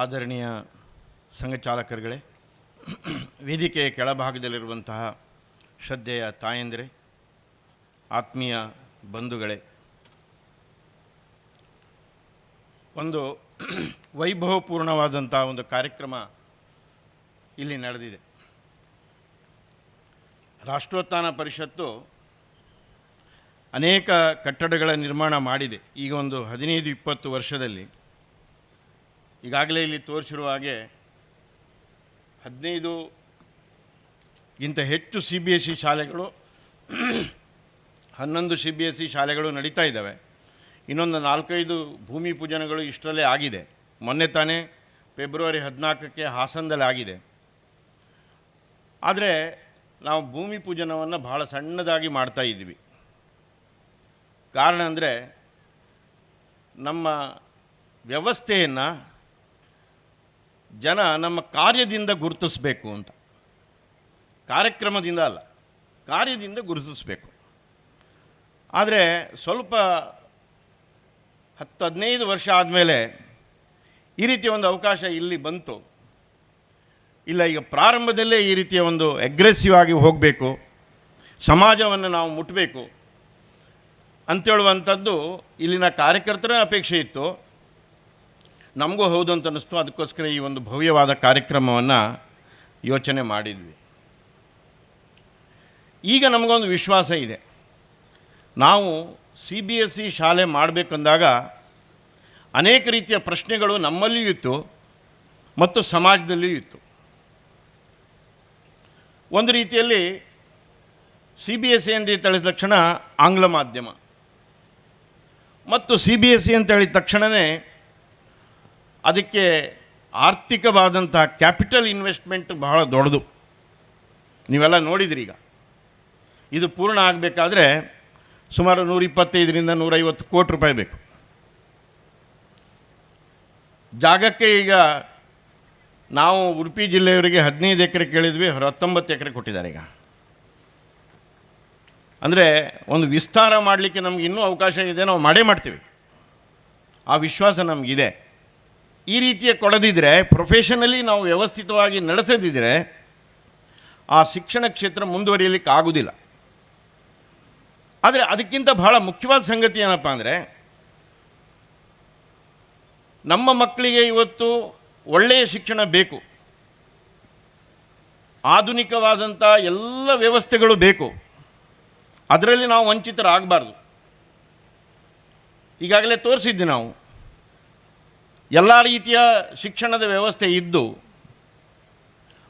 ಆದರಣೀಯ ಸಂಘ ಚಾಲಕರುಗಳೇ, ವೇದಿಕೆಯ ಕೆಳಭಾಗದಲ್ಲಿರುವಂತಹ ಶ್ರದ್ಧೆಯ ತಾಯಂದಿರೆ, ಆತ್ಮೀಯ ಬಂಧುಗಳೇ, ಒಂದು ವೈಭವಪೂರ್ಣವಾದಂಥ ಒಂದು ಕಾರ್ಯಕ್ರಮ ಇಲ್ಲಿ ನಡೆದಿದೆ. ರಾಷ್ಟ್ರೋತ್ಥಾನ ಪರಿಷತ್ತು ಅನೇಕ ಕಟ್ಟಡಗಳ ನಿರ್ಮಾಣ ಮಾಡಿದೆ. ಈಗ ಒಂದು ಹದಿನೈದು, ಇಪ್ಪತ್ತು ವರ್ಷದಲ್ಲಿ ಈಗಾಗಲೇ ಇಲ್ಲಿ ತೋರಿಸಿರುವ ಹಾಗೆ ಹದಿನೈದು ಗಿಂತ ಹೆಚ್ಚು ಸಿ ಬಿ ಎಸ್ ಸಿ ಶಾಲೆಗಳು, ಹನ್ನೊಂದು ಸಿ ಬಿ ಎಸ್ ಸಿ ಶಾಲೆಗಳು ನಡೀತಾ ಇದ್ದಾವೆ. ಇನ್ನೊಂದು ನಾಲ್ಕೈದು ಭೂಮಿ ಪೂಜನಗಳು ಇಷ್ಟರಲ್ಲೇ ಆಗಿದೆ. ಮೊನ್ನೆ ತಾನೇ ಫೆಬ್ರವರಿ ಹದಿನಾಲ್ಕಕ್ಕೆ ಹಾಸನದಲ್ಲಿ ಆಗಿದೆ. ಆದರೆ ನಾವು ಭೂಮಿ ಪೂಜನವನ್ನು ಭಾಳ ಸಣ್ಣದಾಗಿ ಮಾಡ್ತಾ ಇದ್ವಿ ಕಾರಣ ಅಂದರೆ ನಮ್ಮ ವ್ಯವಸ್ಥೆಯನ್ನು ಜನ ನಮ್ಮ ಕಾರ್ಯದಿಂದ ಗುರುತಿಸಬೇಕು ಅಂತ. ಕಾರ್ಯಕ್ರಮದಿಂದ ಅಲ್ಲ, ಕಾರ್ಯದಿಂದ ಗುರುತಿಸಬೇಕು. ಆದರೆ ಸ್ವಲ್ಪ ಹತ್ತು ಹದಿನೈದು ವರ್ಷ ಆದಮೇಲೆ ಈ ರೀತಿಯ ಒಂದು ಅವಕಾಶ ಇಲ್ಲಿ ಬಂತು. ಇಲ್ಲ, ಈಗ ಪ್ರಾರಂಭದಲ್ಲೇ ಈ ರೀತಿಯ ಒಂದು ಅಗ್ರೆಸಿವ್ ಆಗಿ ಹೋಗಬೇಕು, ಸಮಾಜವನ್ನು ನಾವು ಮುಟ್ಟಬೇಕು ಅಂತೇಳುವಂಥದ್ದು ಇಲ್ಲಿನ ಕಾರ್ಯಕರ್ತರ ಅಪೇಕ್ಷೆ ಇತ್ತು. ನಮಗೂ ಹೌದು ಅಂತ ಅನ್ನಿಸ್ತು. ಅದಕ್ಕೋಸ್ಕರ ಈ ಒಂದು ಭವ್ಯವಾದ ಕಾರ್ಯಕ್ರಮವನ್ನು ಯೋಚನೆ ಮಾಡಿದ್ವಿ. ಈಗ ನಮಗೊಂದು ವಿಶ್ವಾಸ ಇದೆ. ನಾವು ಸಿ ಬಿ ಎಸ್ ಸಿ ಶಾಲೆ ಮಾಡಬೇಕಂದಾಗ ಅನೇಕ ರೀತಿಯ ಪ್ರಶ್ನೆಗಳು ನಮ್ಮಲ್ಲಿಯೂ ಇತ್ತು ಮತ್ತು ಸಮಾಜದಲ್ಲಿಯೂ ಇತ್ತು. ಒಂದು ರೀತಿಯಲ್ಲಿ ಸಿ ಬಿ ಎಸ್ ಸಿ ಅಂತ ಹೇಳಿದ ತಕ್ಷಣ ಆಂಗ್ಲ ಮಾಧ್ಯಮ. ಮತ್ತು ಸಿ ಬಿ ಎಸ್ ಸಿ ಅಂತ ಹೇಳಿದ ತಕ್ಷಣವೇ ಅದಕ್ಕೆ ಆರ್ಥಿಕವಾದಂಥ ಕ್ಯಾಪಿಟಲ್ ಇನ್ವೆಸ್ಟ್ಮೆಂಟ್ ಬಹಳ ದೊಡ್ಡದು. ನೀವೆಲ್ಲ ನೋಡಿದ್ರಿ ಈಗ. ಇದು ಪೂರ್ಣ ಆಗಬೇಕಾದ್ರೆ ಸುಮಾರು ನೂರಿಪ್ಪತ್ತೈದರಿಂದ ನೂರೈವತ್ತು ಕೋಟಿ ರೂಪಾಯಿ ಬೇಕು. ಜಾಗಕ್ಕೆ ಈಗ ನಾವು ಉಡುಪಿ ಜಿಲ್ಲೆಯವರಿಗೆ ಹದಿನೈದು ಎಕರೆ ಕೇಳಿದ್ವಿ, ಅವ್ರು ಹತ್ತೊಂಬತ್ತು ಎಕರೆ ಕೊಟ್ಟಿದ್ದಾರೆ ಈಗ. ಅಂದರೆ ಒಂದು ವಿಸ್ತಾರ ಮಾಡಲಿಕ್ಕೆ ನಮ್ಗೆ ಇನ್ನೂ ಅವಕಾಶ ಇದೆ, ನಾವು ಮಾಡೇ ಮಾಡ್ತೀವಿ. ಆ ವಿಶ್ವಾಸ ನಮಗಿದೆ. ಈ ರೀತಿಯ ಕೊಡದಿದ್ದರೆ ಪ್ರೊಫೆಷನಲಿ ನಾವು ವ್ಯವಸ್ಥಿತವಾಗಿ ನಡೆಸದಿದ್ದರೆ ಆ ಶಿಕ್ಷಣ ಕ್ಷೇತ್ರ ಮುಂದುವರಿಯಲಿಕ್ಕೆ ಆಗೋದಿಲ್ಲ. ಆದರೆ ಅದಕ್ಕಿಂತ ಬಹಳ ಮುಖ್ಯವಾದ ಸಂಗತಿ ಏನಪ್ಪ ಅಂದರೆ, ನಮ್ಮ ಮಕ್ಕಳಿಗೆ ಇವತ್ತು ಒಳ್ಳೆಯ ಶಿಕ್ಷಣ ಬೇಕು. ಆಧುನಿಕವಾದಂಥ ಎಲ್ಲ ವ್ಯವಸ್ಥೆಗಳು ಬೇಕು. ಅದರಲ್ಲಿ ನಾವು ವಂಚಿತರಾಗಬಾರ್ದು. ಈಗಾಗಲೇ ತೋರಿಸಿದ್ದೆ ನಾವು ಎಲ್ಲ ರೀತಿಯ ಶಿಕ್ಷಣದ ವ್ಯವಸ್ಥೆ ಇದ್ದು,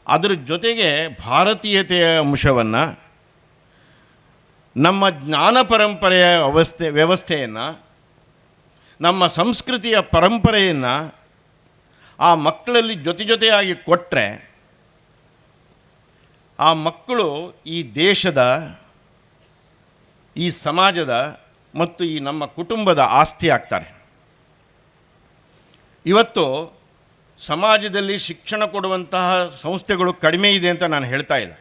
ಅದರ ಜೊತೆಗೆ ಭಾರತೀಯತೆಯ ಅಂಶವನ್ನು, ನಮ್ಮ ಜ್ಞಾನ ಪರಂಪರೆಯ ವ್ಯವಸ್ಥೆ ವ್ಯವಸ್ಥೆಯನ್ನು, ನಮ್ಮ ಸಂಸ್ಕೃತಿಯ ಪರಂಪರೆಯನ್ನು ಆ ಮಕ್ಕಳಲ್ಲಿ ಜೊತೆ ಜೊತೆಯಾಗಿ ಕೊಟ್ಟರೆ ಆ ಮಕ್ಕಳು ಈ ದೇಶದ, ಈ ಸಮಾಜದ ಮತ್ತು ಈ ನಮ್ಮ ಕುಟುಂಬದ ಆಸ್ತಿ ಆಗ್ತಾರೆ. ಇವತ್ತು ಸಮಾಜದಲ್ಲಿ ಶಿಕ್ಷಣ ಕೊಡುವಂತಹ ಸಂಸ್ಥೆಗಳು ಕಡಿಮೆ ಇದೆ ಅಂತ ನಾನು ಹೇಳ್ತಾ ಇಲ್ಲ.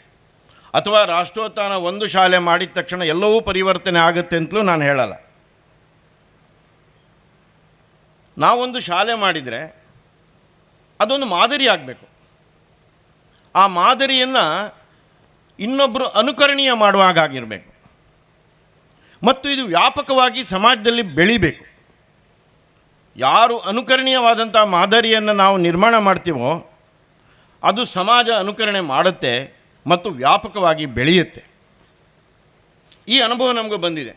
ಅಥವಾ ರಾಷ್ಟ್ರೋತ್ಥಾನ ಒಂದು ಶಾಲೆ ಮಾಡಿದ ತಕ್ಷಣ ಎಲ್ಲವೂ ಪರಿವರ್ತನೆ ಆಗುತ್ತೆ ಅಂತಲೂ ನಾನು ಹೇಳಲ್ಲ. ನಾವೊಂದು ಶಾಲೆ ಮಾಡಿದರೆ ಅದೊಂದು ಮಾದರಿ ಆಗಬೇಕು. ಆ ಮಾದರಿಯನ್ನು ಇನ್ನೊಬ್ಬರು ಅನುಕರಣೀಯ ಮಾಡುವಾಗಿರಬೇಕು ಮತ್ತು ಇದು ವ್ಯಾಪಕವಾಗಿ ಸಮಾಜದಲ್ಲಿ ಬೆಳಿಬೇಕು. ಯಾರು ಅನುಕರಣೀಯವಾದಂಥ ಮಾದರಿಯನ್ನು ನಾವು ನಿರ್ಮಾಣ ಮಾಡ್ತೀವೋ, ಅದು ಸಮಾಜ ಅನುಕರಣೆ ಮಾಡುತ್ತೆ ಮತ್ತು ವ್ಯಾಪಕವಾಗಿ ಬೆಳೆಯುತ್ತೆ. ಈ ಅನುಭವ ನಮಗೆ ಬಂದಿದೆ.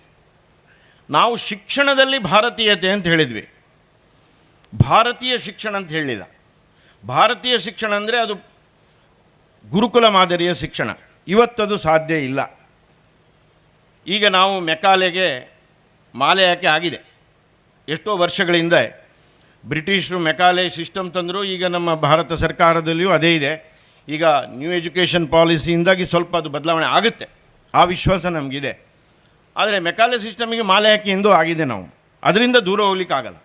ನಾವು ಶಿಕ್ಷಣದಲ್ಲಿ ಭಾರತೀಯತೆ ಅಂತ ಹೇಳಿದ್ವಿ. ಭಾರತೀಯ ಶಿಕ್ಷಣ ಅಂತ ಹೇಳಿಲ್ಲ. ಭಾರತೀಯ ಶಿಕ್ಷಣ ಅಂದರೆ ಅದು ಗುರುಕುಲ ಮಾದರಿಯ ಶಿಕ್ಷಣ. ಇವತ್ತದು ಸಾಧ್ಯ ಇಲ್ಲ. ಈಗ ನಾವು ಮೆಕಾಲೆಗೆ ಮಾಲೆ ಯಾಕೆ ಆಗಿದೆ. ಎಷ್ಟೋ ವರ್ಷಗಳಿಂದ ಬ್ರಿಟಿಷರು ಮೆಕಾಲೆ ಸಿಸ್ಟಮ್ ತಂದರು, ಈಗ ನಮ್ಮ ಭಾರತ ಸರ್ಕಾರದಲ್ಲಿಯೂ ಅದೇ ಇದೆ. ಈಗ ನ್ಯೂ ಎಜುಕೇಷನ್ ಪಾಲಿಸಿಯಿಂದಾಗಿ ಸ್ವಲ್ಪ ಅದು ಬದಲಾವಣೆ ಆಗುತ್ತೆ. ಆ ವಿಶ್ವಾಸ ನಮಗಿದೆ. ಆದರೆ ಮೆಕಾಲೆ ಸಿಸ್ಟಮಿಗೆ ಮಾಲೆ ಹಾಕಿ ಎಂದು ಆಗಿದೆ ನಾವು. ಅದರಿಂದ ದೂರ ಹೋಗ್ಲಿಕ್ಕಾಗಲ್ಲ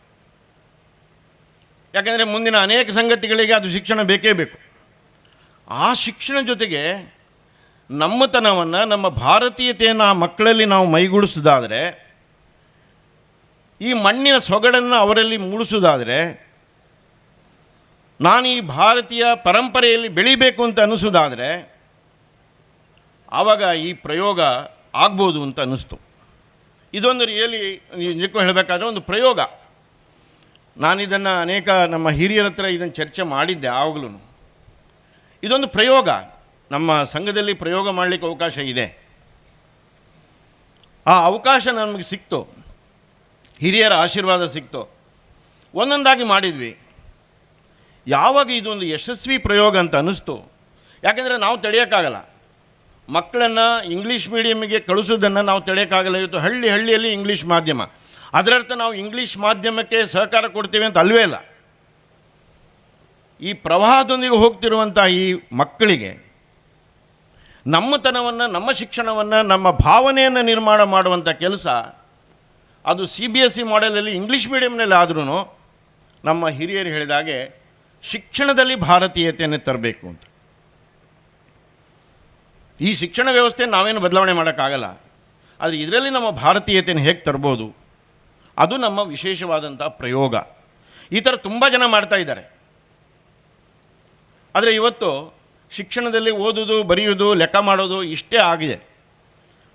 ಯಾಕೆಂದರೆ ಮುಂದಿನ ಅನೇಕ ಸಂಗತಿಗಳಿಗೆ ಅದು ಶಿಕ್ಷಣ ಬೇಕೇ ಬೇಕು. ಆ ಶಿಕ್ಷಣ ಜೊತೆಗೆ ನಮ್ಮತನವನ್ನು, ನಮ್ಮ ಭಾರತೀಯತೆಯನ್ನು ಆ ಮಕ್ಕಳಲ್ಲಿ ನಾವು ಮೈಗೂಡಿಸೋದಾದರೆ ಈ ಮಣ್ಣಿನ ಸೊಗಡನ್ನು ಅವರಲ್ಲಿ ಮೂಡಿಸೋದಾದರೆ ನಾನು ಈ ಭಾರತೀಯ ಪರಂಪರೆಯಲ್ಲಿ ಬೆಳಿಬೇಕು ಅಂತ ಅನ್ನಿಸೋದಾದರೆ ಆವಾಗ ಈ ಪ್ರಯೋಗ ಆಗ್ಬೋದು ಅಂತ ಅನ್ನಿಸ್ತು. ಇದೊಂದು ರಿಯಲಿ ನಿಜಕ್ಕೂ ಹೇಳಬೇಕಾದ್ರೆ ಒಂದು ಪ್ರಯೋಗ. ನಾನು ಇದನ್ನು ಅನೇಕ ನಮ್ಮ ಹಿರಿಯರ ಹತ್ರ ಇದನ್ನು ಚರ್ಚೆ ಮಾಡಿದ್ದೆ ಆವಾಗಲೂ. ಇದೊಂದು ಪ್ರಯೋಗ. ನಮ್ಮ ಸಂಘದಲ್ಲಿ ಪ್ರಯೋಗ ಮಾಡಲಿಕ್ಕೆ ಅವಕಾಶ ಇದೆ. ಆ ಅವಕಾಶ ನಮಗೆ ಸಿಕ್ತು. ಹಿರಿಯರ ಆಶೀರ್ವಾದ ಸಿಕ್ತು. ಒಂದೊಂದಾಗಿ ಮಾಡಿದ್ವಿ. ಯಾವಾಗ ಇದೊಂದು ಯಶಸ್ವಿ ಪ್ರಯೋಗ ಅಂತ ಅನ್ನಿಸ್ತು. ಯಾಕೆಂದರೆ ನಾವು ತಡೆಯೋಕ್ಕಾಗಲ್ಲ ಮಕ್ಕಳನ್ನು ಇಂಗ್ಲೀಷ್ ಮೀಡಿಯಮ್ಗೆ ಕಳಿಸೋದನ್ನು ನಾವು ತಡೆಯೋಕ್ಕಾಗಲ್ಲ ಇವತ್ತು ಹಳ್ಳಿ ಹಳ್ಳಿಯಲ್ಲಿ ಇಂಗ್ಲೀಷ್ ಮಾಧ್ಯಮ. ಅದರರ್ಥ ನಾವು ಇಂಗ್ಲೀಷ್ ಮಾಧ್ಯಮಕ್ಕೆ ಸಹಕಾರ ಕೊಡ್ತೀವಿ ಅಂತ ಅಲ್ವೇ ಇಲ್ಲ. ಈ ಪ್ರವಾಹದೊಂದಿಗೆ ಹೋಗ್ತಿರುವಂಥ ಈ ಮಕ್ಕಳಿಗೆ ನಮ್ಮತನವನ್ನು, ನಮ್ಮ ಶಿಕ್ಷಣವನ್ನು, ನಮ್ಮ ಭಾವನೆಯನ್ನು ನಿರ್ಮಾಣ ಮಾಡುವಂಥ ಕೆಲಸ ಅದು ಸಿ ಬಿ ಎಸ್ ಸಿ ಮಾಡೆಲಲ್ಲಿ ಇಂಗ್ಲೀಷ್ ಮೀಡಿಯಮ್ನಲ್ಲಿ ಆದ್ರೂ ನಮ್ಮ ಹಿರಿಯರು ಹೇಳಿದಾಗೆ ಶಿಕ್ಷಣದಲ್ಲಿ ಭಾರತೀಯತೆಯನ್ನು ತರಬೇಕು ಅಂತ. ಈ ಶಿಕ್ಷಣ ವ್ಯವಸ್ಥೆ ನಾವೇನು ಬದಲಾವಣೆ ಮಾಡೋಕ್ಕಾಗಲ್ಲ. ಆದರೆ ಇದರಲ್ಲಿ ನಮ್ಮ ಭಾರತೀಯತೆಯನ್ನು ಹೇಗೆ ತರ್ಬೋದು? ಅದು ನಮ್ಮ ವಿಶೇಷವಾದಂಥ ಪ್ರಯೋಗ. ಈ ಥರ ತುಂಬ ಜನ ಮಾಡ್ತಾ ಇದ್ದಾರೆ. ಆದರೆ ಇವತ್ತು ಶಿಕ್ಷಣದಲ್ಲಿ ಓದೋದು, ಬರೆಯೋದು, ಲೆಕ್ಕ ಮಾಡೋದು ಇಷ್ಟೇ ಆಗಿದೆ.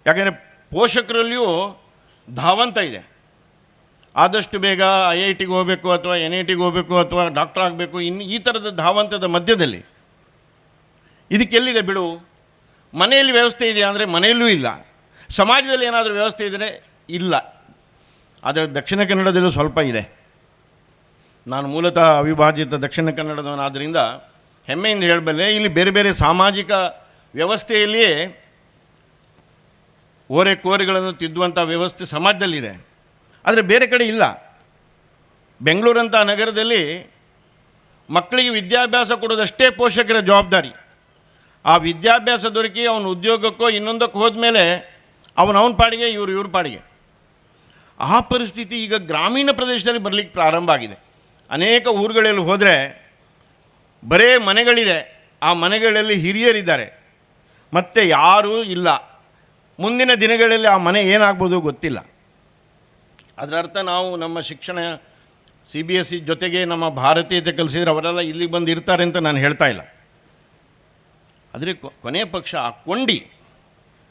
ಯಾಕೆಂದರೆ ಪೋಷಕರಲ್ಲಿಯೂ ಧಾವಂತ ಇದೆ. ಆದಷ್ಟು ಬೇಗ ಐ ಐ ಟಿಗೆ ಹೋಗಬೇಕು ಅಥವಾ ಎನ್ ಐ ಟಿಗೆ ಹೋಗಬೇಕು ಅಥವಾ ಡಾಕ್ಟರ್ ಆಗಬೇಕು ಇನ್ನು ಈ ಥರದ ಧಾವಂತದ ಮಧ್ಯದಲ್ಲಿ. ಇದಕ್ಕೆಲ್ಲಿದೆ ಬಿಡು? ಮನೆಯಲ್ಲಿ ವ್ಯವಸ್ಥೆ ಇದೆಯಾ ಅಂದರೆ ಮನೆಯಲ್ಲೂ ಇಲ್ಲ. ಸಮಾಜದಲ್ಲಿ ಏನಾದರೂ ವ್ಯವಸ್ಥೆ ಇದ್ದರೆ ಇಲ್ಲ. ಆದರೆ ದಕ್ಷಿಣ ಕನ್ನಡದಲ್ಲೂ ಸ್ವಲ್ಪ ಇದೆ. ನಾನು ಮೂಲತಃ ಅವಿಭಾಜಿತ ದಕ್ಷಿಣ ಕನ್ನಡದವನಾದ್ದರಿಂದ ಹೆಮ್ಮೆಯಿಂದ ಹೇಳಬಲ್ಲೆ, ಇಲ್ಲಿ ಬೇರೆ ಬೇರೆ ಸಾಮಾಜಿಕ ವ್ಯವಸ್ಥೆಯಲ್ಲಿಯೇ ಓರೆ ಕೋರೆಗಳನ್ನು ತಿದ್ದುವಂಥ ವ್ಯವಸ್ಥೆ ಸಮಾಜದಲ್ಲಿದೆ. ಆದರೆ ಬೇರೆ ಕಡೆ ಇಲ್ಲ. ಬೆಂಗಳೂರಂಥ ನಗರದಲ್ಲಿ ಮಕ್ಕಳಿಗೆ ವಿದ್ಯಾಭ್ಯಾಸ ಕೊಡೋದಷ್ಟೇ ಪೋಷಕರ ಜವಾಬ್ದಾರಿ. ಆ ವಿದ್ಯಾಭ್ಯಾಸ ದೊರಕಿ ಅವನ ಉದ್ಯೋಗಕ್ಕೋ ಇನ್ನೊಂದಕ್ಕೆ ಹೋದ್ಮೇಲೆ ಅವನ ಅವನ ಪಾಡಿಗೆ, ಇವರು ಇವ್ರ ಪಾಡಿಗೆ. ಆ ಪರಿಸ್ಥಿತಿ ಈಗ ಗ್ರಾಮೀಣ ಪ್ರದೇಶದಲ್ಲಿ ಬರಲಿಕ್ಕೆ ಪ್ರಾರಂಭ ಆಗಿದೆ. ಅನೇಕ ಊರುಗಳಲ್ಲಿ ಹೋದರೆ ಬರೇ ಮನೆಗಳಿದೆ. ಆ ಮನೆಗಳಲ್ಲಿ ಹಿರಿಯರಿದ್ದಾರೆ. ಮತ್ತು ಯಾರೂ ಇಲ್ಲ. ಮುಂದಿನ ದಿನಗಳಲ್ಲಿ ಆ ಮನೆ ಏನಾಗ್ಬೋದು ಗೊತ್ತಿಲ್ಲ. ಅದರ ಅರ್ಥ ನಾವು ನಮ್ಮ ಶಿಕ್ಷಣ ಸಿ ಬಿ ಎಸ್ ಸಿ ಜೊತೆಗೆ ನಮ್ಮ ಭಾರತೀಯತೆ ಕಲಿಸಿದ್ರೆ ಅವರೆಲ್ಲ ಇಲ್ಲಿಗೆ ಬಂದು ಇರ್ತಾರೆ ಅಂತ ನಾನು ಹೇಳ್ತಾ ಇಲ್ಲ. ಆದರೆ ಕೊನೆಯ ಪಕ್ಷ ಆ ಕೊಂಡಿ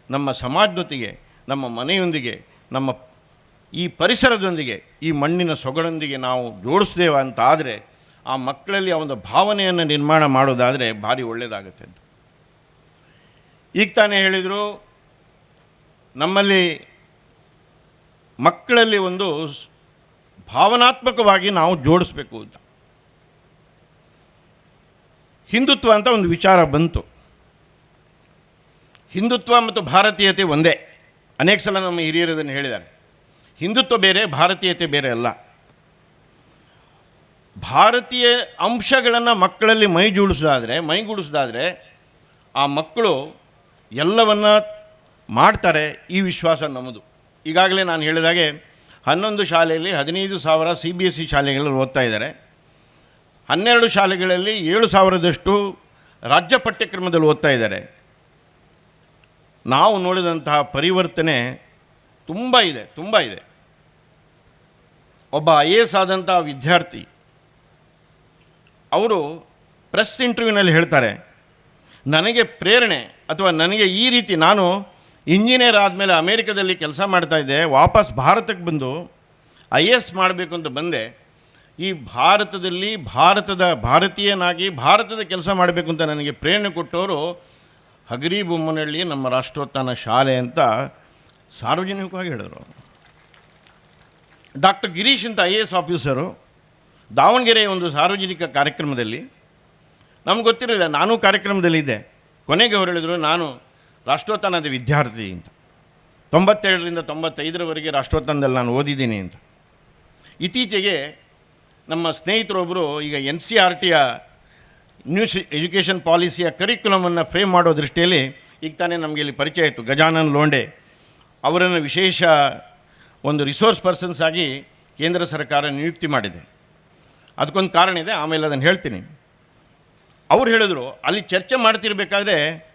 ನಮ್ಮ ಸಮಾಜದೊತ್ತಿಗೆ ನಮ್ಮ ಮನೆಯೊಂದಿಗೆ, ನಮ್ಮ ಈ ಪರಿಸರದೊಂದಿಗೆ, ಈ ಮಣ್ಣಿನ ಸೊಗಡೊಂದಿಗೆ ನಾವು ಜೋಡಿಸ್ದೇವ ಅಂತ ಆದರೆ ಆ ಮಕ್ಕಳಲ್ಲಿ ಆ ಒಂದು ಭಾವನೆಯನ್ನು ನಿರ್ಮಾಣ ಮಾಡೋದಾದರೆ ಭಾರಿ ಒಳ್ಳೆಯದಾಗುತ್ತೆ ಈಗ ತಾನೇ ಹೇಳಿದರು ನಮ್ಮಲ್ಲಿ ಮಕ್ಕಳಲ್ಲಿ ಒಂದು ಭಾವನಾತ್ಮಕವಾಗಿ ನಾವು ಜೋಡಿಸ್ಬೇಕು ಅಂತ. ಹಿಂದುತ್ವ ಅಂತ ಒಂದು ವಿಚಾರ ಬಂತು. ಹಿಂದುತ್ವ ಮತ್ತು ಭಾರತೀಯತೆ ಒಂದೇ. ಅನೇಕ ಸಲ ನಮ್ಮ ಹಿರಿಯರು ಅದನ್ನು ಹೇಳಿದ್ದಾರೆ. ಹಿಂದುತ್ವ ಬೇರೆ, ಭಾರತೀಯತೆ ಬೇರೆ ಅಲ್ಲ. ಭಾರತೀಯ ಅಂಶಗಳನ್ನು ಮಕ್ಕಳಲ್ಲಿ ಮೈಜೂಡಿಸೋದಾದರೆ ಮೈಗೂಡಿಸೋದಾದರೆ ಆ ಮಕ್ಕಳು ಎಲ್ಲವನ್ನ ಮಾಡ್ತಾರೆ ಈ ವಿಶ್ವಾಸ ನಮ್ಮದು. ಈಗಾಗಲೇ ನಾನು ಹೇಳಿದಾಗೆ ಹನ್ನೊಂದು ಶಾಲೆಯಲ್ಲಿ ಹದಿನೈದು ಸಾವಿರ ಸಿ ಬಿ ಎಸ್ ಸಿ ಶಾಲೆಗಳಲ್ಲಿ ಓದ್ತಾ ಇದ್ದಾರೆ. ಹನ್ನೆರಡು ಶಾಲೆಗಳಲ್ಲಿ ಏಳು ಸಾವಿರದಷ್ಟು ರಾಜ್ಯ ಪಠ್ಯಕ್ರಮದಲ್ಲಿ ಓದ್ತಾ ಇದ್ದಾರೆ. ನಾವು ನೋಡಿದಂತಹ ಪರಿವರ್ತನೆ ತುಂಬ ಇದೆ ತುಂಬ ಇದೆ. ಒಬ್ಬ ಐ ಎ ಎಸ್ ಆದಂಥ ವಿದ್ಯಾರ್ಥಿ, ಅವರು ಪ್ರೆಸ್ ಇಂಟರ್ವ್ಯೂನಲ್ಲಿ ಹೇಳ್ತಾರೆ, ನನಗೆ ಪ್ರೇರಣೆ ಅಥವಾ ನನಗೆ ಈ ರೀತಿ ನಾನು ಇಂಜಿನಿಯರ್ ಆದಮೇಲೆ ಅಮೇರಿಕದಲ್ಲಿ ಕೆಲಸ ಮಾಡ್ತಾಯಿದ್ದೆ ವಾಪಸ್ ಭಾರತಕ್ಕೆ ಬಂದು ಐ ಎ ಎಸ್ ಮಾಡಬೇಕು ಅಂತ ಬಂದೆ. ಈ ಭಾರತದಲ್ಲಿ ಭಾರತದ ಭಾರತೀಯನಾಗಿ ಭಾರತದ ಕೆಲಸ ಮಾಡಬೇಕು ಅಂತ ನನಗೆ ಪ್ರೇರಣೆ ಕೊಟ್ಟವರು ಹಗರಿ ಬೊಮ್ಮನಹಳ್ಳಿ ನಮ್ಮ ರಾಷ್ಟ್ರೋತ್ಥಾನ ಶಾಲೆ ಅಂತ ಸಾರ್ವಜನಿಕವಾಗಿ ಹೇಳಿದರು ಡಾಕ್ಟರ್ ಗಿರೀಶ್ ಅಂತ ಐ ಎ ಎಸ್ ಆಫೀಸರು ದಾವಣಗೆರೆಯ ಒಂದು ಸಾರ್ವಜನಿಕ ಕಾರ್ಯಕ್ರಮದಲ್ಲಿ. ನಮ್ಗೆ ಗೊತ್ತಿರಲಿಲ್ಲ, ನಾನು ಕಾರ್ಯಕ್ರಮದಲ್ಲಿದ್ದೆ. ಕೊನೆಗೆ ಅವರು ಹೇಳಿದರು, ನಾನು ರಾಷ್ಟ್ರೋತ್ಥಾನದ ವಿದ್ಯಾರ್ಥಿ ಅಂತ. ತೊಂಬತ್ತೇಳರಿಂದ ತೊಂಬತ್ತೈದರವರೆಗೆ ರಾಷ್ಟ್ರೋತ್ಥಾನದಲ್ಲಿ ನಾನು ಓದಿದ್ದೀನಿ ಅಂತ. ಇತ್ತೀಚೆಗೆ ನಮ್ಮ ಸ್ನೇಹಿತರೊಬ್ಬರು ಈಗ ಎನ್ ಸಿ ಆರ್ ಟಿಯ ನ್ಯೂಸ್ ಎಜುಕೇಷನ್ ಪಾಲಿಸಿಯ ಕರಿಕ್ಯುಲಮನ್ನು ಫ್ರೇಮ್ ಮಾಡೋ ದೃಷ್ಟಿಯಲ್ಲಿ ಈಗ ತಾನೇ ನಮಗೆ ಇಲ್ಲಿ ಪರಿಚಯ ಆಯಿತು. ಗಜಾನನ್ ಲೋಂಡೆ. ಅವರನ್ನು ವಿಶೇಷ ಒಂದು ರಿಸೋರ್ಸ್ ಪರ್ಸನ್ಸ್ ಆಗಿ ಕೇಂದ್ರ ಸರ್ಕಾರ ನಿಯುಕ್ತಿ ಮಾಡಿದೆ. ಅದಕ್ಕೊಂದು ಕಾರಣ ಇದೆ, ಆಮೇಲೆ ಅದನ್ನು ಹೇಳ್ತೀನಿ. ಅವ್ರು ಹೇಳಿದ್ರು, ಅಲ್ಲಿ ಚರ್ಚೆ ಮಾಡ್ತಿರ್ಬೇಕಾದ್ರೆ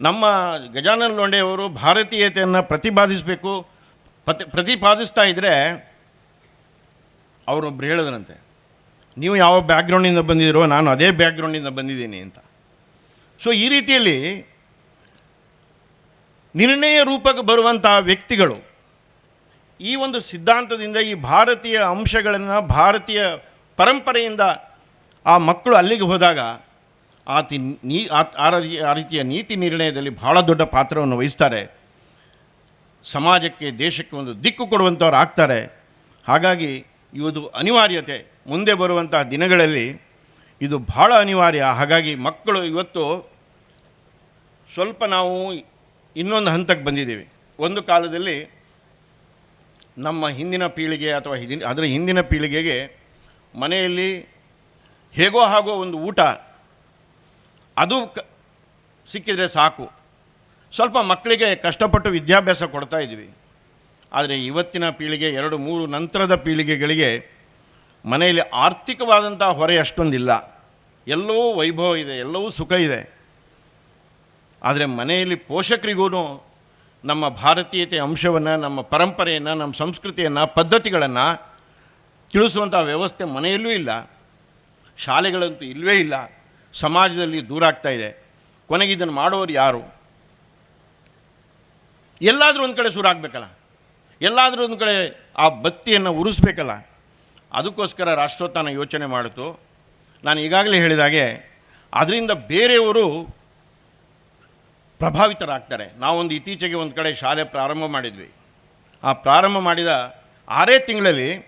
ನಮ್ಮ ಗಜಾನನ್ ಲೋಂಡೆಯವರು ಭಾರತೀಯತೆಯನ್ನು ಪ್ರತಿಪಾದಿಸಬೇಕು. ಪ್ರತಿ, ಪ್ರತಿಪಾದಿಸ್ತಾ ಇದ್ದರೆ ಅವರೊಬ್ಬರು ಹೇಳಿದ್ರಂತೆ, ನೀವು ಯಾವ ಬ್ಯಾಕ್ಗ್ರೌಂಡಿಂದ ಬಂದಿದ್ದೀರೋ, ನಾನು ಅದೇ ಬ್ಯಾಕ್ಗ್ರೌಂಡಿಂದ ಬಂದಿದ್ದೀನಿ ಅಂತ. ಸೊ ಈ ರೀತಿಯಲ್ಲಿ ನಿರ್ಣಯ ರೂಪಕ್ಕೆ ಬರುವಂಥ ವ್ಯಕ್ತಿಗಳು ಈ ಒಂದು ಸಿದ್ಧಾಂತದಿಂದ ಈ ಭಾರತೀಯ ಅಂಶಗಳನ್ನು, ಭಾರತೀಯ ಪರಂಪರೆಯಿಂದ ಆ ಮಕ್ಕಳು ಅಲ್ಲಿಗೆ ಹೋದಾಗ ಆತಿ ನೀ ಆ- ರೀತಿಯ ನೀತಿ ನಿರ್ಣಯದಲ್ಲಿ ಬಹಳ ದೊಡ್ಡ ಪಾತ್ರವನ್ನು ವಹಿಸ್ತಾರೆ. ಸಮಾಜಕ್ಕೆ, ದೇಶಕ್ಕೆ ಒಂದು ದಿಕ್ಕು ಕೊಡುವಂಥವ್ರು ಆಗ್ತಾರೆ. ಹಾಗಾಗಿ ಇದು ಅನಿವಾರ್ಯತೆ. ಮುಂದೆ ಬರುವಂತಹ ದಿನಗಳಲ್ಲಿ ಇದು ಬಹಳ ಅನಿವಾರ್ಯ. ಹಾಗಾಗಿ ಮಕ್ಕಳು ಇವತ್ತು ಸ್ವಲ್ಪ ನಾವು ಇನ್ನೊಂದು ಹಂತಕ್ಕೆ ಬಂದಿದ್ದೀವಿ. ಒಂದು ಕಾಲದಲ್ಲಿ ನಮ್ಮ ಹಿಂದಿನ ಪೀಳಿಗೆ ಅಥವಾ ಅದರ ಹಿಂದಿನ ಪೀಳಿಗೆಗೆ ಮನೆಯಲ್ಲಿ ಹೇಗೋ ಹಾಗೋ ಒಂದು ಊಟ ಅದು ಸಿಕ್ಕಿದರೆ ಸಾಕು. ಸ್ವಲ್ಪ ಮಕ್ಕಳಿಗೆ ಕಷ್ಟಪಟ್ಟು ವಿದ್ಯಾಭ್ಯಾಸ ಕೊಡ್ತಾ ಇದ್ವಿ. ಆದರೆ ಇವತ್ತಿನ ಪೀಳಿಗೆ ಎರಡು ಮೂರು ನಂತರದ ಪೀಳಿಗೆಗಳಿಗೆ ಮನೆಯಲ್ಲಿ ಆರ್ಥಿಕವಾದಂಥ ಹೊರೆ ಅಷ್ಟೊಂದಿಲ್ಲ. ಎಲ್ಲವೂ ವೈಭವ ಇದೆ ಎಲ್ಲವೂ ಸುಖ ಇದೆ. ಆದರೆ ಮನೆಯಲ್ಲಿ ಪೋಷಕರಿಗೂ ನಮ್ಮ ಭಾರತೀಯತೆ ಅಂಶವನ್ನು, ನಮ್ಮ ಪರಂಪರೆಯನ್ನು, ನಮ್ಮ ಸಂಸ್ಕೃತಿಯನ್ನು, ಪದ್ಧತಿಗಳನ್ನು ತಿಳಿಸುವಂಥ ವ್ಯವಸ್ಥೆ ಮನೆಯಲ್ಲೂ ಇಲ್ಲ. ಶಾಲೆಗಳಂತೂ ಇಲ್ಲವೇ ಇಲ್ಲ. ಸಮಾಜದಲ್ಲಿ ದೂರ ಆಗ್ತಾ ಇದೆ. ಕೊನೆಗೆ ಇದನ್ನು ಮಾಡೋರು ಯಾರು? ಎಲ್ಲಾದರೂ ಒಂದು ಕಡೆ ಶುರು ಎಲ್ಲಾದರೂ ಒಂದು ಕಡೆ ಆ ಬತ್ತಿಯನ್ನು ಉರಿಸ್ಬೇಕಲ್ಲ. ಅದಕ್ಕೋಸ್ಕರ ರಾಷ್ಟ್ರೋತ್ಥಾನ ಯೋಚನೆ ಮಾಡಿತು ನಾನು ಈಗಾಗಲೇ ಹೇಳಿದಾಗೆ ಅದರಿಂದ ಬೇರೆಯವರು ಪ್ರಭಾವಿತರಾಗ್ತಾರೆ. ನಾವೊಂದು ಇತ್ತೀಚೆಗೆ ಒಂದು ಕಡೆ ಶಾಲೆ ಪ್ರಾರಂಭ ಮಾಡಿದ್ವಿ. ಆ ಪ್ರಾರಂಭ ಮಾಡಿದ ಆರೇ ತಿಂಗಳಲ್ಲಿ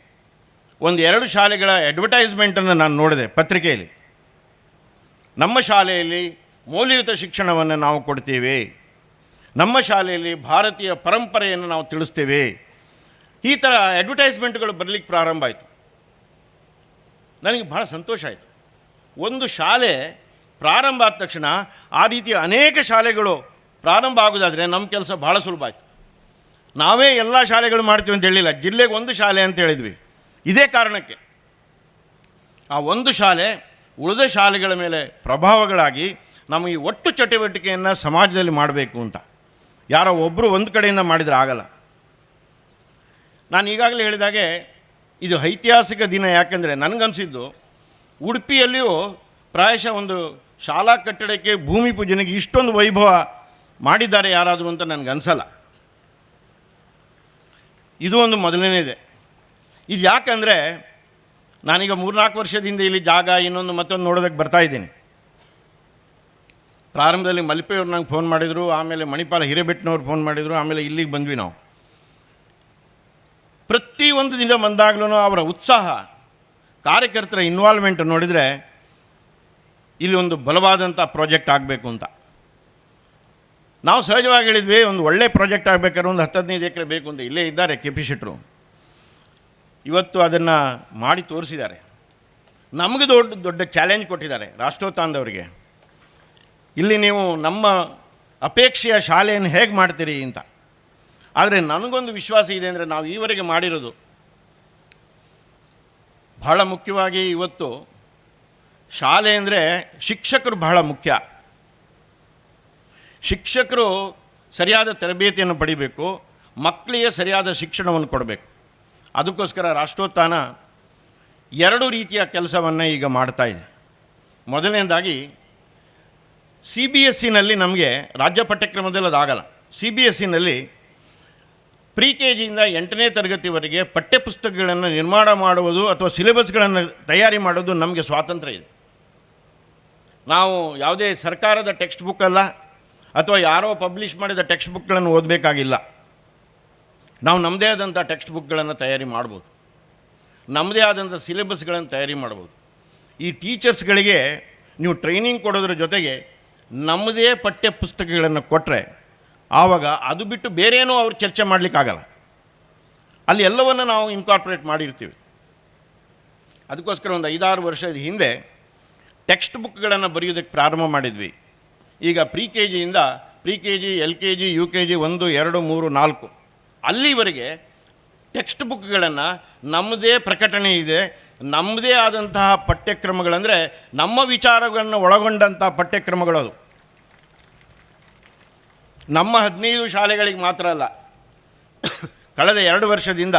ಒಂದು ಎರಡು ಶಾಲೆಗಳ ಅಡ್ವರ್ಟೈಸ್ಮೆಂಟನ್ನು ನಾನು ನೋಡಿದೆ ಪತ್ರಿಕೆಯಲ್ಲಿ. ನಮ್ಮ ಶಾಲೆಯಲ್ಲಿ ಮೌಲ್ಯಯುತ ಶಿಕ್ಷಣವನ್ನು ನಾವು ಕೊಡ್ತೇವೆ. ನಮ್ಮ ಶಾಲೆಯಲ್ಲಿ ಭಾರತೀಯ ಪರಂಪರೆಯನ್ನು ನಾವು ತಿಳಿಸ್ತೇವೆ. ಈ ಥರ ಅಡ್ವರ್ಟೈಸ್ಮೆಂಟ್ಗಳು ಬರಲಿಕ್ಕೆ ಪ್ರಾರಂಭ ಆಯಿತು. ನನಗೆ ಭಾಳ ಸಂತೋಷ ಆಯಿತು. ಒಂದು ಶಾಲೆ ಪ್ರಾರಂಭ ಆದ ತಕ್ಷಣ ಆ ರೀತಿಯ ಅನೇಕ ಶಾಲೆಗಳು ಪ್ರಾರಂಭ ಆಗೋದಾದರೆ ನಮ್ಮ ಕೆಲಸ ಭಾಳ ಸುಲಭ ಆಯಿತು. ನಾವೇ ಎಲ್ಲ ಶಾಲೆಗಳು ಮಾಡ್ತೀವಿ ಅಂತ ಹೇಳಿಲ್ಲ, ಜಿಲ್ಲೆಗೆ ಒಂದು ಶಾಲೆ ಅಂತ ಹೇಳಿದ್ವಿ. ಇದೇ ಕಾರಣಕ್ಕೆ ಆ ಒಂದು ಶಾಲೆ ಉಳಿದ ಶಾಲೆಗಳ ಮೇಲೆ ಪ್ರಭಾವಗಳಾಗಿ ನಮ್ಮ ಈ ಒಟ್ಟು ಚಟುವಟಿಕೆಯನ್ನು ಸಮಾಜದಲ್ಲಿ ಮಾಡಬೇಕು ಅಂತ. ಯಾರೋ ಒಬ್ಬರು ಒಂದು ಕಡೆಯಿಂದ ಮಾಡಿದರೆ ಆಗಲ್ಲ. ನಾನು ಈಗಾಗಲೇ ಹೇಳಿದಾಗೆ ಇದು ಐತಿಹಾಸಿಕ ದಿನ ಯಾಕೆಂದರೆ ನನಗನ್ಸಿದ್ದು ಉಡುಪಿಯಲ್ಲಿಯೂ ಪ್ರಾಯಶಃ ಒಂದು ಶಾಲಾ ಕಟ್ಟಡಕ್ಕೆ ಭೂಮಿ ಪೂಜನೆಗೆ ಇಷ್ಟೊಂದು ವೈಭವ ಮಾಡಿದ್ದಾರೆ ಯಾರಾದರೂ ಅಂತ ನನಗನ್ಸಲ್ಲ. ಇದು ಒಂದು ಮೊದಲನೇದೇ. ಇದು ಯಾಕಂದರೆ ನಾನೀಗ ಮೂರ್ನಾಲ್ಕು ವರ್ಷದಿಂದ ಇಲ್ಲಿ ಜಾಗ ಇನ್ನೊಂದು ಮತ್ತೊಂದು ನೋಡೋದಕ್ಕೆ ಬರ್ತಾ ಇದ್ದೀನಿ. ಪ್ರಾರಂಭದಲ್ಲಿ ಮಲ್ಪೆಯವ್ರು ನಂಗೆ ಫೋನ್ ಮಾಡಿದರು, ಆಮೇಲೆ ಮಣಿಪಾಲ ಹಿರೇಬೆಟ್ಟನವ್ರು ಫೋನ್ ಮಾಡಿದರು, ಆಮೇಲೆ ಇಲ್ಲಿಗೆ ಬಂದ್ವಿ ನಾವು. ಪ್ರತಿಯೊಂದು ದಿನ ಬಂದಾಗಲೂ ಅವರ ಉತ್ಸಾಹ, ಕಾರ್ಯಕರ್ತರ ಇನ್ವಾಲ್ವ್ಮೆಂಟ್ ನೋಡಿದರೆ ಇಲ್ಲಿ ಒಂದು ಬಲವಾದಂಥ ಪ್ರಾಜೆಕ್ಟ್ ಆಗಬೇಕು ಅಂತ. ನಾವು ಸಹಜವಾಗಿ ಹೇಳಿದ್ವಿ, ಒಂದು ಒಳ್ಳೆ ಪ್ರಾಜೆಕ್ಟ್ ಆಗಬೇಕಾದ್ರೆ ಒಂದು ಹತ್ತು ಹದಿನೈದು ಎಕರೆ ಬೇಕು ಅಂತ ಇಲ್ಲೇ ಇದ್ದಾರೆ ಕೆ ಪಿ ಶೆಟ್ರು ಇವತ್ತು ಅದನ್ನು ಮಾಡಿ ತೋರಿಸಿದ್ದಾರೆ. ನಮಗೆ ದೊಡ್ಡ ದೊಡ್ಡ ಚಾಲೆಂಜ್ ಕೊಟ್ಟಿದ್ದಾರೆ ರಾಷ್ಟ್ರೋತ್ಥಾನದವರಿಗೆ. ಇಲ್ಲಿ ನೀವು ನಮ್ಮ ಅಪೇಕ್ಷೆಯ ಶಾಲೆಯನ್ನು ಹೇಗೆ ಮಾಡ್ತೀರಿ ಅಂತ. ಆದರೆ ನನಗೊಂದು ವಿಶ್ವಾಸ ಇದೆ ಅಂದರೆ ನಾವು ಈವರೆಗೆ ಮಾಡಿರೋದು. ಬಹಳ ಮುಖ್ಯವಾಗಿ ಇವತ್ತು ಶಾಲೆ ಅಂದರೆ ಶಿಕ್ಷಕರು ಬಹಳ ಮುಖ್ಯ. ಶಿಕ್ಷಕರು ಸರಿಯಾದ ತರಬೇತಿಯನ್ನು ಪಡಿಬೇಕು, ಮಕ್ಕಳಿಗೆ ಸರಿಯಾದ ಶಿಕ್ಷಣವನ್ನು ಕೊಡಬೇಕು. ಅದಕ್ಕೋಸ್ಕರ ರಾಷ್ಟ್ರೋತ್ಥಾನ ಎರಡು ರೀತಿಯ ಕೆಲಸವನ್ನು ಈಗ ಮಾಡ್ತಾ ಇದೆ. ಮೊದಲನೇದಾಗಿ ಸಿ ಬಿ ಎಸ್ ಸಿನಲ್ಲಿ ನಮಗೆ ರಾಜ್ಯ ಪಠ್ಯಕ್ರಮದಲ್ಲಿ ಅದಾಗಲ್ಲ. ಸಿ ಬಿ ಎಸ್ ಸಿನಲ್ಲಿ ಪ್ರಿ ಕೆ ಜಿಯಿಂದ ಎಂಟನೇ ತರಗತಿವರೆಗೆ ಪಠ್ಯಪುಸ್ತಕಗಳನ್ನು ನಿರ್ಮಾಣ ಮಾಡುವುದು ಅಥವಾ ಸಿಲೆಬಸ್ಗಳನ್ನು ತಯಾರಿ ಮಾಡೋದು ನಮಗೆ ಸ್ವಾತಂತ್ರ್ಯ ಇದೆ. ನಾವು ಯಾವುದೇ ಸರ್ಕಾರದ ಟೆಕ್ಸ್ಟ್ ಬುಕ್ ಅಲ್ಲ ಅಥವಾ ಯಾರೋ ಪಬ್ಲಿಷ್ ಮಾಡಿದ ಟೆಕ್ಸ್ಟ್ ಬುಕ್ಗಳನ್ನು ಓದಬೇಕಾಗಿಲ್ಲ. ನಾವು ನಮ್ಮದೇ ಆದಂಥ ಟೆಕ್ಸ್ಟ್ ಬುಕ್ಗಳನ್ನು ತಯಾರಿ ಮಾಡ್ಬೋದು. ನಮ್ಮದೇ ಆದಂಥ ಸಿಲೆಬಸ್ಗಳನ್ನು ತಯಾರಿ ಮಾಡ್ಬೋದು. ಈ ಟೀಚರ್ಸ್ಗಳಿಗೆ ನೀವು ಟ್ರೈನಿಂಗ್ ಕೊಡೋದ್ರ ಜೊತೆಗೆ ನಮ್ಮದೇ ಪಠ್ಯ ಪುಸ್ತಕಗಳನ್ನು ಕೊಟ್ಟರೆ ಆವಾಗ ಅದು ಬಿಟ್ಟು ಬೇರೇನೂ ಅವ್ರು ಚರ್ಚೆ ಮಾಡಲಿಕ್ಕಾಗಲ್ಲ. ಅಲ್ಲಿ ಎಲ್ಲವನ್ನು ನಾವು ಇನ್ಕಾರ್ಪೊರೇಟ್ ಮಾಡಿರ್ತೀವಿ. ಅದಕ್ಕೋಸ್ಕರ ಒಂದು ಐದಾರು ವರ್ಷದ ಹಿಂದೆ ಟೆಕ್ಸ್ಟ್ ಬುಕ್ಗಳನ್ನು ಬರೆಯೋದಕ್ಕೆ ಪ್ರಾರಂಭ ಮಾಡಿದ್ವಿ. ಈಗ pre K ಜಿಯಿಂದ pre K G L K G U K G ಒಂದು, ಎರಡು, ಮೂರು, ನಾಲ್ಕು. ಅಲ್ಲಿವರೆಗೆ ಟೆಕ್ಸ್ಟ್ ಬುಕ್ಗಳನ್ನು ನಮ್ಮದೇ ಪ್ರಕಟಣೆ ಇದೆ. ನಮ್ಮದೇ ಆದಂತಹ ಪಠ್ಯಕ್ರಮಗಳಂದರೆ ನಮ್ಮ ವಿಚಾರಗಳನ್ನು ಒಳಗೊಂಡಂಥ ಪಠ್ಯಕ್ರಮಗಳು ಅದು. ನಮ್ಮ ಹದಿನೈದು ಶಾಲೆಗಳಿಗೆ ಮಾತ್ರ ಅಲ್ಲ. ಕಳೆದ ಎರಡು ವರ್ಷದಿಂದ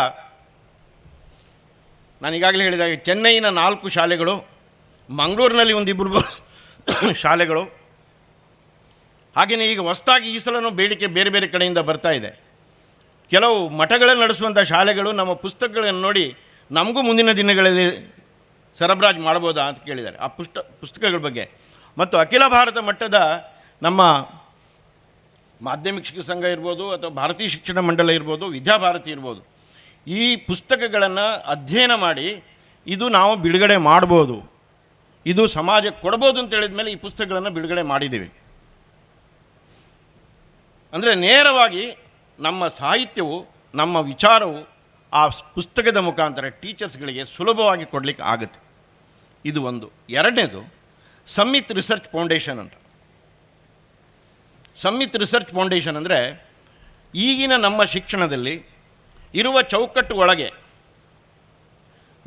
ನಾನು ಈಗಾಗಲೇ ಹೇಳಿದಾಗ ಚೆನ್ನೈನ ನಾಲ್ಕು ಶಾಲೆಗಳು, ಮಂಗಳೂರಿನಲ್ಲಿ ಒಂದಿಬ್ಬರು ಶಾಲೆಗಳು ಹಾಗೆಯೇ ಈಗ ಹೊಸದಾಗಿ ಈ ಸಲನೂ ಬೇಡಿಕೆ ಬೇರೆ ಬೇರೆ ಕಡೆಯಿಂದ ಬರ್ತಾ ಇದೆ. ಕೆಲವು ಮಠಗಳನ್ನು ನಡೆಸುವಂಥ ಶಾಲೆಗಳು ನಮ್ಮ ಪುಸ್ತಕಗಳನ್ನು ನೋಡಿ ನಮಗೂ ಮುಂದಿನ ದಿನಗಳಲ್ಲಿ ಸರಬರಾಜು ಮಾಡ್ಬೋದಾ ಅಂತ ಕೇಳಿದ್ದಾರೆ. ಆ ಪುಸ್ತ ಪುಸ್ತಕಗಳ ಬಗ್ಗೆ. ಮತ್ತು ಅಖಿಲ ಭಾರತ ಮಟ್ಟದ ನಮ್ಮ ಮಾಧ್ಯಮಿಕ ಶಿಕ್ಷಕ ಸಂಘ ಇರ್ಬೋದು ಅಥವಾ ಭಾರತೀಯ ಶಿಕ್ಷಣ ಮಂಡಳ ಇರ್ಬೋದು, ವಿದ್ಯಾಭಾರತಿ ಇರ್ಬೋದು, ಈ ಪುಸ್ತಕಗಳನ್ನು ಅಧ್ಯಯನ ಮಾಡಿ ಇದು ನಾವು ಬಿಡುಗಡೆ ಮಾಡ್ಬೋದು, ಇದು ಸಮಾಜಕ್ಕೆ ಕೊಡ್ಬೋದು ಅಂತ ಹೇಳಿದ ಮೇಲೆ ಈ ಪುಸ್ತಕಗಳನ್ನು ಬಿಡುಗಡೆ ಮಾಡಿದ್ದೀವಿ. ಅಂದರೆ ನೇರವಾಗಿ ನಮ್ಮ ಸಾಹಿತ್ಯವು, ನಮ್ಮ ವಿಚಾರವು ಆ ಪುಸ್ತಕದ ಮುಖಾಂತರ ಟೀಚರ್ಸ್ಗಳಿಗೆ ಸುಲಭವಾಗಿ ಕೊಡಲಿಕ್ಕೆ ಆಗುತ್ತೆ. ಇದು ಒಂದು. ಎರಡನೇದು, ಸಮ್ಮಿತ್ ರಿಸರ್ಚ್ ಫೌಂಡೇಶನ್ ಅಂತ. ಸಮ್ಮಿತ್ ರಿಸರ್ಚ್ ಫೌಂಡೇಶನ್ ಅಂದರೆ ಈಗಿನ ನಮ್ಮ ಶಿಕ್ಷಣದಲ್ಲಿ ಇರುವ ಚೌಕಟ್ಟು ಒಳಗೆ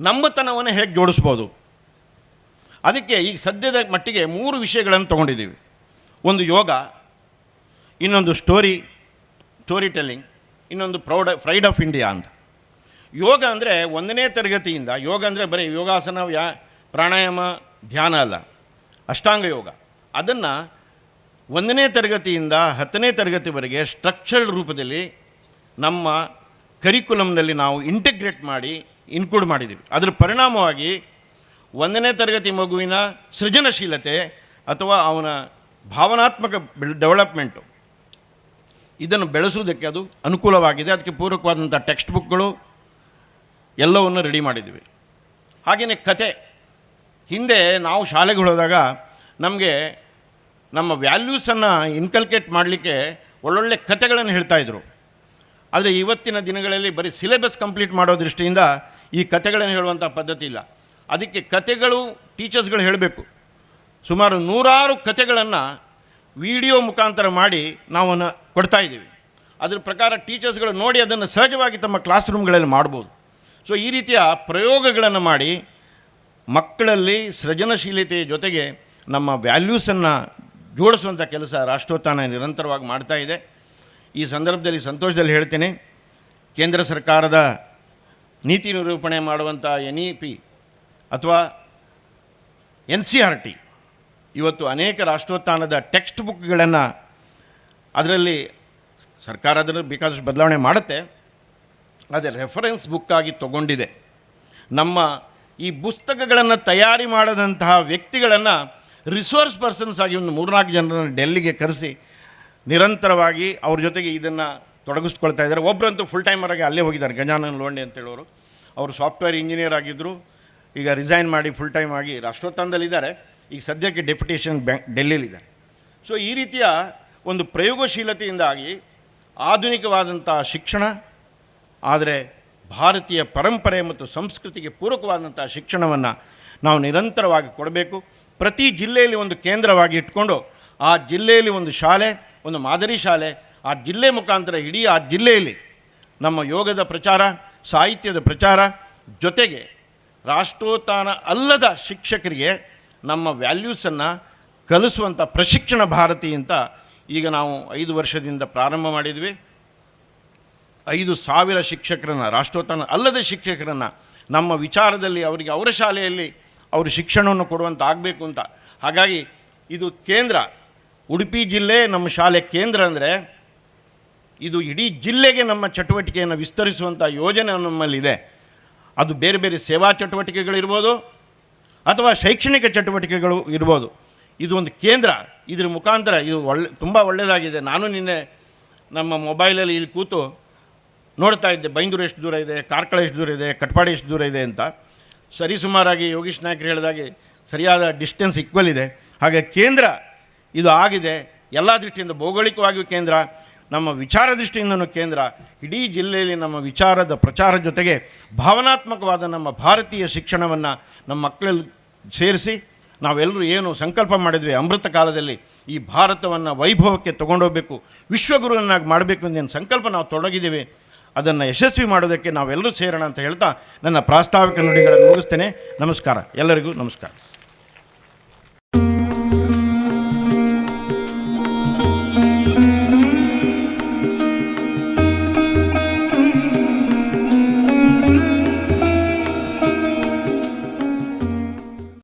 ನಮ್ಮತನವನ್ನು ಹೇಗೆ ಜೋಡಿಸ್ಬೋದು? ಅದಕ್ಕೆ ಈಗ ಸದ್ಯದ ಮಟ್ಟಿಗೆ ಮೂರು ವಿಷಯಗಳನ್ನು ತಗೊಂಡಿದ್ದೀವಿ. ಒಂದು ಯೋಗ, ಇನ್ನೊಂದು ಸ್ಟೋರಿ ಸ್ಟೋರಿ ಟೆಲ್ಲಿಂಗ್ ಇನ್ನೊಂದು ಪ್ರೌಡ್ ಫ್ರೈಡ್ ಆಫ್ ಇಂಡಿಯಾ ಅಂತ. ಯೋಗ ಅಂದರೆ ಒಂದನೇ ತರಗತಿಯಿಂದ, ಯೋಗ ಅಂದರೆ ಬರೀ ಯೋಗಾಸನ, ವ್ಯಾ, ಪ್ರಾಣಾಯಾಮ, ಧ್ಯಾನ ಅಲ್ಲ. ಅಷ್ಟಾಂಗ ಯೋಗ. ಅದನ್ನು ಒಂದನೇ ತರಗತಿಯಿಂದ ಹತ್ತನೇ ತರಗತಿವರೆಗೆ ಸ್ಟ್ರಕ್ಚರ್ಡ್ ರೂಪದಲ್ಲಿ ನಮ್ಮ ಕರಿಕ್ಯುಲಮ್ನಲ್ಲಿ ನಾವು ಇಂಟಿಗ್ರೇಟ್ ಮಾಡಿ ಇನ್ಕ್ಲೂಡ್ ಮಾಡಿದ್ದೀವಿ. ಅದರ ಪರಿಣಾಮವಾಗಿ ಒಂದನೇ ತರಗತಿ ಮಗುವಿನ ಸೃಜನಶೀಲತೆ ಅಥವಾ ಅವನ ಭಾವನಾತ್ಮಕ ಡೆವಲಪ್ಮೆಂಟು ಇದನ್ನು ಬೆಳೆಸುವುದಕ್ಕೆ ಅದು ಅನುಕೂಲವಾಗಿದೆ. ಅದಕ್ಕೆ ಪೂರಕವಾದಂಥ ಟೆಕ್ಸ್ಟ್ ಬುಕ್ಗಳು ಎಲ್ಲವನ್ನು ರೆಡಿ ಮಾಡಿದ್ದೀವಿ. ಹಾಗೆಯೇ ಕತೆ. ಹಿಂದೆ ನಾವು ಶಾಲೆಗೆ ಹೋದಾಗ ನಮಗೆ ನಮ್ಮ ವ್ಯಾಲ್ಯೂಸನ್ನು ಇನ್ಕಲ್ಕೇಟ್ ಮಾಡಲಿಕ್ಕೆ ಒಳ್ಳೊಳ್ಳೆ ಕತೆಗಳನ್ನು ಹೇಳ್ತಾಯಿದ್ರು ಆದರೆ ಇವತ್ತಿನ ದಿನಗಳಲ್ಲಿ ಬರೀ ಸಿಲೆಬಸ್ ಕಂಪ್ಲೀಟ್ ಮಾಡೋ ದೃಷ್ಟಿಯಿಂದ ಈ ಕತೆಗಳನ್ನು ಹೇಳುವಂಥ ಪದ್ಧತಿ ಇಲ್ಲ. ಅದಕ್ಕೆ ಕತೆಗಳು ಟೀಚರ್ಸ್ಗಳು ಹೇಳಬೇಕು. ಸುಮಾರು ನೂರಾರು ಕತೆಗಳನ್ನು ವಿಡಿಯೋ ಮುಖಾಂತರ ಮಾಡಿ ನಾವು ಕೊಡ್ತಾ ಇದ್ದೀವಿ. ಅದರ ಪ್ರಕಾರ ಟೀಚರ್ಸ್ಗಳು ನೋಡಿ ಅದನ್ನು ಸಹಜವಾಗಿ ತಮ್ಮ ಕ್ಲಾಸ್ ರೂಮ್ಗಳಲ್ಲಿ ಮಾಡ್ಬೋದು. ಸೊ, ಈ ರೀತಿಯ ಪ್ರಯೋಗಗಳನ್ನು ಮಾಡಿ ಮಕ್ಕಳಲ್ಲಿ ಸೃಜನಶೀಲತೆಯ ಜೊತೆಗೆ ನಮ್ಮ ವ್ಯಾಲ್ಯೂಸನ್ನು ಜೋಡಿಸುವಂಥ ಕೆಲಸ ರಾಷ್ಟ್ರೋತ್ಥಾನ ನಿರಂತರವಾಗಿ ಮಾಡ್ತಾ ಇದೆ. ಈ ಸಂದರ್ಭದಲ್ಲಿ ಸಂತೋಷದಲ್ಲಿ ಹೇಳ್ತೇನೆ, ಕೇಂದ್ರ ಸರ್ಕಾರದ ನೀತಿ ನಿರೂಪಣೆ ಮಾಡುವಂಥ ಎನ್ ಇ ಪಿ ಅಥವಾ ಎನ್ ಸಿ ಆರ್ ಟಿ ಇವತ್ತು ಅನೇಕ ರಾಷ್ಟ್ರೋತ್ಥಾನದ ಟೆಕ್ಸ್ಟ್ ಬುಕ್ಗಳನ್ನು ಅದರಲ್ಲಿ ಸರ್ಕಾರ ಅದನ್ನು ಬೇಕಾದಷ್ಟು ಬದಲಾವಣೆ ಮಾಡುತ್ತೆ, ಆದರೆ ರೆಫರೆನ್ಸ್ ಬುಕ್ಕಾಗಿ ತಗೊಂಡಿದೆ. ನಮ್ಮ ಈ ಪುಸ್ತಕಗಳನ್ನು ತಯಾರಿ ಮಾಡದಂತಹ ವ್ಯಕ್ತಿಗಳನ್ನು ರಿಸೋರ್ಸ್ ಪರ್ಸನ್ಸ್ ಆಗಿ ಒಂದು ಮೂರ್ನಾಲ್ಕು ಜನರನ್ನು ಡೆಲ್ಲಿಗೆ ಕರೆಸಿ ನಿರಂತರವಾಗಿ ಅವ್ರ ಜೊತೆಗೆ ಇದನ್ನು ತೊಡಗಿಸ್ಕೊಳ್ತಾ ಇದ್ದಾರೆ. ಒಬ್ಬರಂತೂ ಫುಲ್ ಟೈಮರಾಗಿ ಅಲ್ಲೇ ಹೋಗಿದ್ದಾರೆ, ಗಜಾನನ್ ಲೋಂಡೆ ಅಂತ ಹೇಳೋರು ಅವರು ಸಾಫ್ಟ್ವೇರ್ ಇಂಜಿನಿಯರ್ ಆಗಿದ್ದರು ಈಗ ರಿಸೈನ್ ಮಾಡಿ ಫುಲ್ ಟೈಮ್ ಆಗಿ ರಾಷ್ಟ್ರೋತ್ಥಾನದಲ್ಲಿದ್ದಾರೆ ಈಗ ಸದ್ಯಕ್ಕೆ ಡೆಪ್ಯುಟೇಷನ್ ಬ್ಯಾಂಕ್ ಡೆಲ್ಲಿಲಿದ್ದಾರೆ ಸೊ ಈ ರೀತಿಯ ಒಂದು ಪ್ರಯೋಗಶೀಲತೆಯಿಂದಾಗಿ ಆಧುನಿಕವಾದಂಥ ಶಿಕ್ಷಣ, ಆದರೆ ಭಾರತೀಯ ಪರಂಪರೆ ಮತ್ತು ಸಂಸ್ಕೃತಿಗೆ ಪೂರಕವಾದಂಥ ಶಿಕ್ಷಣವನ್ನು ನಾವು ನಿರಂತರವಾಗಿ ಕೊಡಬೇಕು. ಪ್ರತಿ ಜಿಲ್ಲೆಯಲ್ಲಿ ಒಂದು ಕೇಂದ್ರವಾಗಿ ಇಟ್ಕೊಂಡು ಆ ಜಿಲ್ಲೆಯಲ್ಲಿ ಒಂದು ಶಾಲೆ, ಒಂದು ಮಾದರಿ ಶಾಲೆ, ಆ ಜಿಲ್ಲೆ ಮುಖಾಂತರ ಇಡೀ ಆ ಜಿಲ್ಲೆಯಲ್ಲಿ ನಮ್ಮ ಯೋಗದ ಪ್ರಚಾರ, ಸಾಹಿತ್ಯದ ಪ್ರಚಾರ ಜೊತೆಗೆ ರಾಷ್ಟ್ರೋತ್ಥಾನ ಅಲ್ಲದ ಶಿಕ್ಷಕರಿಗೆ ನಮ್ಮ ವ್ಯಾಲ್ಯೂಸನ್ನು ಕಲಿಸುವಂಥ ಪ್ರಶಿಕ್ಷಣ ಭಾರತಿ ಅಂತ ಈಗ ನಾವು ಐದು ವರ್ಷದಿಂದ ಪ್ರಾರಂಭ ಮಾಡಿದ್ವಿ. ಐದು ಸಾವಿರ ಶಿಕ್ಷಕರನ್ನು, ರಾಷ್ಟ್ರೋತ್ಥಾನ ಅಲ್ಲದ ಶಿಕ್ಷಕರನ್ನು ನಮ್ಮ ವಿಚಾರದಲ್ಲಿ ಅವರಿಗೆ ಅವರ ಶಾಲೆಯಲ್ಲಿ ಅವರು ಶಿಕ್ಷಣವನ್ನು ಕೊಡುವಂಥ ಆಗಬೇಕು ಅಂತ. ಹಾಗಾಗಿ ಇದು ಕೇಂದ್ರ, ಉಡುಪಿ ಜಿಲ್ಲೆ ನಮ್ಮ ಶಾಲೆ ಕೇಂದ್ರ ಅಂದರೆ ಇದು ಇಡೀ ಜಿಲ್ಲೆಗೆ ನಮ್ಮ ಚಟುವಟಿಕೆಯನ್ನು ವಿಸ್ತರಿಸುವಂಥ ಯೋಜನೆ ನಮ್ಮಲ್ಲಿದೆ. ಅದು ಬೇರೆ ಬೇರೆ ಸೇವಾ ಚಟುವಟಿಕೆಗಳಿರ್ಬೋದು ಅಥವಾ ಶೈಕ್ಷಣಿಕ ಚಟುವಟಿಕೆಗಳು ಇರ್ಬೋದು. ಇದು ಒಂದು ಕೇಂದ್ರ. ಇದ್ರ ಮುಖಾಂತರ ಇದು ಒಳ್ಳೆ, ತುಂಬ ಒಳ್ಳೆಯದಾಗಿದೆ ನಾನು ನಿನ್ನೆ ನಮ್ಮ ಮೊಬೈಲಲ್ಲಿ ಇಲ್ಲಿ ಕೂತು ನೋಡ್ತಾ ಇದ್ದೆ. ಬೈಂದೂರು ಎಷ್ಟು ದೂರ ಇದೆ, ಕಾರ್ಕಳ ಎಷ್ಟು ದೂರ ಇದೆ, ಕಟ್ಪಾಡಿ ಎಷ್ಟು ದೂರ ಇದೆ ಅಂತ. ಸರಿ ಸುಮಾರಾಗಿ ಯೋಗೀಶ್ ನಾಯ್ಕರು ಹೇಳಿದಾಗೆ ಸರಿಯಾದ ಡಿಸ್ಟೆನ್ಸ್ ಈಕ್ವಲ್ ಇದೆ. ಹಾಗೆ ಕೇಂದ್ರ ಇದು ಆಗಿದೆ. ಎಲ್ಲ ದೃಷ್ಟಿಯಿಂದ ಭೌಗೋಳಿಕವಾಗಿಯೂ ಕೇಂದ್ರ, ನಮ್ಮ ವಿಚಾರ ದೃಷ್ಟಿಯಿಂದನೂ ಕೇಂದ್ರ. ಇಡೀ ಜಿಲ್ಲೆಯಲ್ಲಿ ನಮ್ಮ ವಿಚಾರದ ಪ್ರಚಾರ ಜೊತೆಗೆ ಭಾವನಾತ್ಮಕವಾದ ನಮ್ಮ ಭಾರತೀಯ ಶಿಕ್ಷಣವನ್ನು ನಮ್ಮ ಮಕ್ಕಳಲ್ಲಿ ಸೇರಿಸಿ ನಾವೆಲ್ಲರೂ ಏನು ಸಂಕಲ್ಪ ಮಾಡಿದ್ವಿ ಅಮೃತ ಕಾಲದಲ್ಲಿ ಈ ಭಾರತವನ್ನು ವೈಭವಕ್ಕೆ ತೊಗೊಂಡೋಗಬೇಕು, ವಿಶ್ವಗುರುವನ್ನಾಗಿ ಮಾಡಬೇಕು ಅಂತ ಸಂಕಲ್ಪ ನಾವು ತೊಡಗಿದ್ದೀವಿ, ಅದನ್ನು ಯಶಸ್ವಿ ಮಾಡೋದಕ್ಕೆ ನಾವೆಲ್ಲರೂ ಸೇರೋಣ ಅಂತ ಹೇಳ್ತಾ ನನ್ನ ಪ್ರಾಸ್ತಾವಿಕ ನುಡಿಗಳನ್ನು ಮುಗಿಸ್ತೇನೆ. ನಮಸ್ಕಾರ. ಎಲ್ಲರಿಗೂ ನಮಸ್ಕಾರ.